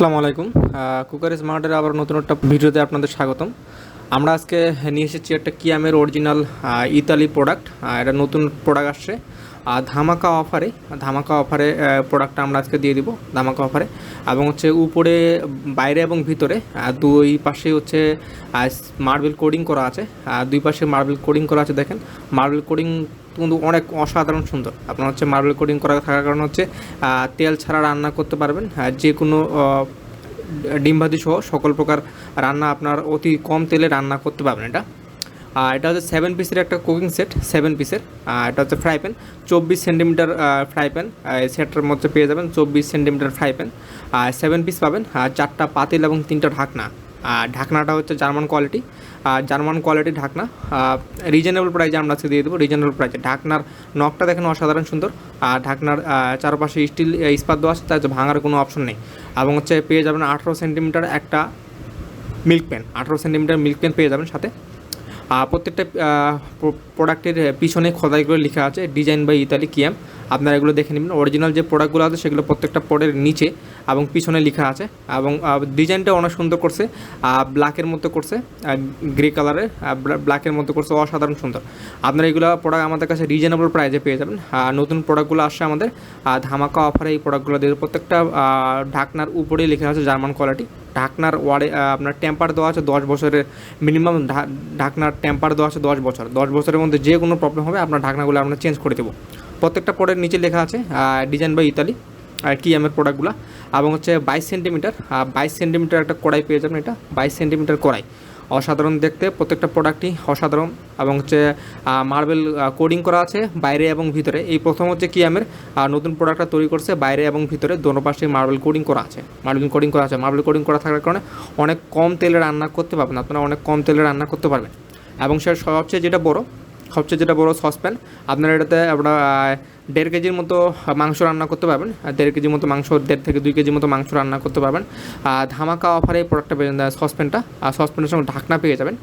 আসসালামু আলাইকুম। কুকার স্মার্টের আবার নতুন একটা ভিডিওতে আপনাদের স্বাগতম। আমরা আজকে নিয়ে এসেছি একটা কিয়ামের অরিজিনাল ইতালি প্রোডাক্ট এটা নতুন প্রোডাক্ট আসছে। আর ধামাকা অফারে ধামাকা অফারে প্রোডাক্টটা আমরা আজকে দিয়ে দিব, ধামাকা অফারে এবং হচ্ছে উপরে, বাইরে এবং ভিতরে দুই পাশে হচ্ছে মার্বেল কোডিং করা আছে। আর দুই পাশে মার্বেল কোডিং করা আছে, দেখেন। মার্বেল কোডিং কিন্তু অনেক অসাধারণ সুন্দর। আপনার হচ্ছে মার্বেল কোডিং করা থাকার কারণে হচ্ছে তেল ছাড়া রান্না করতে পারবেন। যে কোনো আহ, ডিম ভাজি সহ সকল প্রকার রান্না আপনার অতি কম তেলে রান্না করতে পারবেন এটা। আর এটা হচ্ছে সেভেন পিসের একটা কুকিং সেট সেভেন পিসের এটা হচ্ছে ফ্রাই প্যান চব্বিশ সেন্টিমিটার ফ্রাই প্যান সেটটার মধ্যে পেয়ে যাবেন চব্বিশ সেন্টিমিটার ফ্রাই প্যান আর সেভেন পিস পাবেন আর চারটা পাতিল এবং তিনটা ঢাকনা। আর ঢাকনাটা হচ্ছে জার্মান কোয়ালিটি। আর জার্মান কোয়ালিটি ঢাকনা রিজনেবল প্রাইজে আমরা আজকে দিয়ে দেবো রিজনেবল প্রাইজে ঢাকনার নখটা দেখেন অসাধারণ সুন্দর। আর ঢাকনার চারপাশে স্টিল ইস্পাত দেওয়া আছে হচ্ছে ভাঙার কোনো অপশন নেই। এবং হচ্ছে পেয়ে যাবেন আঠেরো সেন্টিমিটার একটা মিল্ক পেন আঠেরো সেন্টিমিটার মিল্ক পেন পেয়ে যাবেন সাথে। প্রত্যেকটা প্রোডাক্টের পিছনে খোদাই করে লেখা আছে ডিজাইন বাই ইতালি কিয়াম আপনারা এগুলো দেখে নেবেন। অরিজিনাল যে প্রোডাক্টগুলো আছে, সেগুলো প্রত্যেকটা পটের নিচে এবং পিছনে লেখা আছে এবং ডিজাইনটা অনেক সুন্দর করছে ব্ল্যাকের মতো করছে গ্রে কালারের ব্ল্যাকের মতো করছে, অসাধারণ সুন্দর। আপনারা এগুলো প্রোডাক্ট আমাদের কাছে রিজনেবল প্রাইজে পেয়ে যাবেন। নতুন প্রোডাক্টগুলো আসছে আমাদের ধামাকা অফারে এই প্রোডাক্টগুলো দিয়ে প্রত্যেকটা ঢাকনার উপরেই লেখা আছে জার্মান কোয়ালিটি ঢাকনার ওয়ারে আপনার টেম্পার দেওয়া আছে দশ বছরের মিনিমাম ঢাকনার টেম্পার দেওয়া আছে দশ বছর। দশ বছরের মধ্যে যে কোনো প্রবলেম হবে, আপনার ঢাকনাগুলো আমরা চেঞ্জ করে দেবো। প্রত্যেকটা পরের নিচে লেখা আছে ডিজাইন বাই ইতালি আর কি এমের প্রোডাক্টগুলো এবং হচ্ছে বাইশ সেন্টিমিটার বাইশ সেন্টিমিটার একটা কড়াই পেয়ে যাবেন এটা, বাইশ সেন্টিমিটার কড়াই। অসাধারণ দেখতে। প্রত্যেকটা প্রোডাক্টই অসাধারণ এবং হচ্ছে মার্বেল কোডিং করা আছে বাইরে এবং ভিতরে। এই প্রথম হচ্ছে কিয়ামের নতুন প্রোডাক্টটা তৈরি করছে বাইরে এবং ভিতরে। দোনো পাশে মার্বেল কোডিং করা আছে। মার্বেল কোডিং করা আছে। মার্বেল কোডিং করা থাকার কারণে অনেক কম তেলে রান্না করতে পারবেন। আপনারা অনেক কম তেলে রান্না করতে পারবেন। এবং সে সবচেয়ে যেটা বড় সবচেয়ে যেটা বড় সসপ্যান, আপনারা এটাতে আপনারা দেড় কেজির মতো মাংস রান্না করতে পারবেন, আর দেড় কেজির মতো মাংস, দেড় থেকে দুই কেজির মতো মাংস রান্না করতে পারবেন। আর ধামাকা অফারে এই প্রোডাক্টটা পেয়ে যাবেন সসপ্যানটা। আর সসপ্যানের সঙ্গে ঢাকনা পেয়ে যাবেন।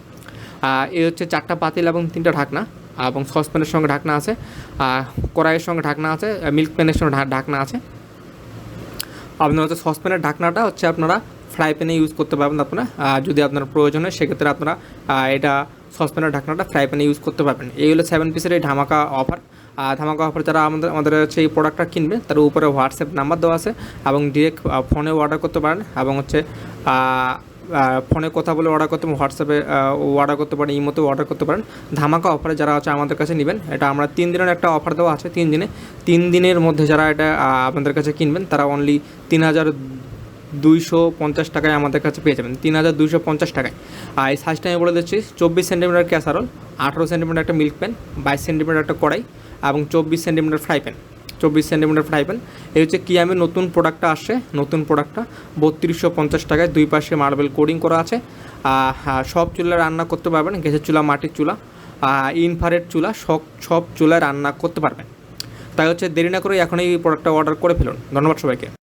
আর এই হচ্ছে চারটা পাতিল এবং তিনটা ঢাকনা, এবং সসপ্যানের সঙ্গে ঢাকনা আছে, আর কড়াইয়ের সঙ্গে ঢাকনা আছে মিল্ক প্যানের সঙ্গে ঢাকনা আছে। আপনার হচ্ছে সসপ্যানের ঢাকনাটা হচ্ছে আপনারা ফ্রাই প্যানে ইউজ করতে পারবেন আপনারা। যদি আপনার প্রয়োজন হয়, সেক্ষেত্রে আপনারা এটা সসপ্যানের ঢাকনাটা ফ্রাই প্যানে ইউজ করতে পারবেন। এই হলো সেভেন পিসের এই ধামাকা অফার আর ধামাকা অফার যারা আমাদের আমাদের হচ্ছে এই প্রোডাক্টটা কিনবে তার উপরে হোয়াটসঅ্যাপ নাম্বার দেওয়া আছে এবং ডিরেক্ট ফোনে অর্ডার করতে পারেন এবং হচ্ছে ফোনে কথা বলে অর্ডার করতে হোয়াটসঅ্যাপে অর্ডার করতে পারেন, ইমোতে অর্ডার করতে পারেন। ধামাকা অফারে যারা আছে আমাদের কাছে নেবেন, এটা আমরা তিন দিনের একটা অফার দেওয়া আছে, তিন দিনে। তিন দিনের মধ্যে যারা এটা আপনাদের কাছে কিনবেন, তারা অনলি তিন হাজার দুইশো পঞ্চাশ টাকায় আমাদের কাছে পেয়ে যাবেন তিন হাজার দুইশো পঞ্চাশ টাকায়। আর এই সাইজটা আমি বলে দিচ্ছি চব্বিশ সেন্টিমিটার ক্যাসারল আঠেরো সেন্টিমিটার একটা মিল্ক প্যান বাইশ সেন্টিমিটার একটা কড়াই এবং চব্বিশ সেন্টিমিটার ফ্রাই প্যান চব্বিশ সেন্টিমিটার ফ্রাই প্যান এই হচ্ছে কিয়ামের নতুন প্রোডাক্টটা আসছে নতুন প্রোডাক্টটা বত্রিশশো পঞ্চাশ টাকায় দুই পাশে মার্বেল কোডিং করা আছে। হ্যাঁ, সব চুলায় রান্না করতে পারবেন গ্যাসের চুলা মাটির চুলা ইনফারেট চুলা সব সব চুলায় রান্না করতে পারবেন। তাই হচ্ছে দেরি না করে এখন এই প্রোডাক্টটা অর্ডার করে ফেলুন। ধন্যবাদ সবাইকে।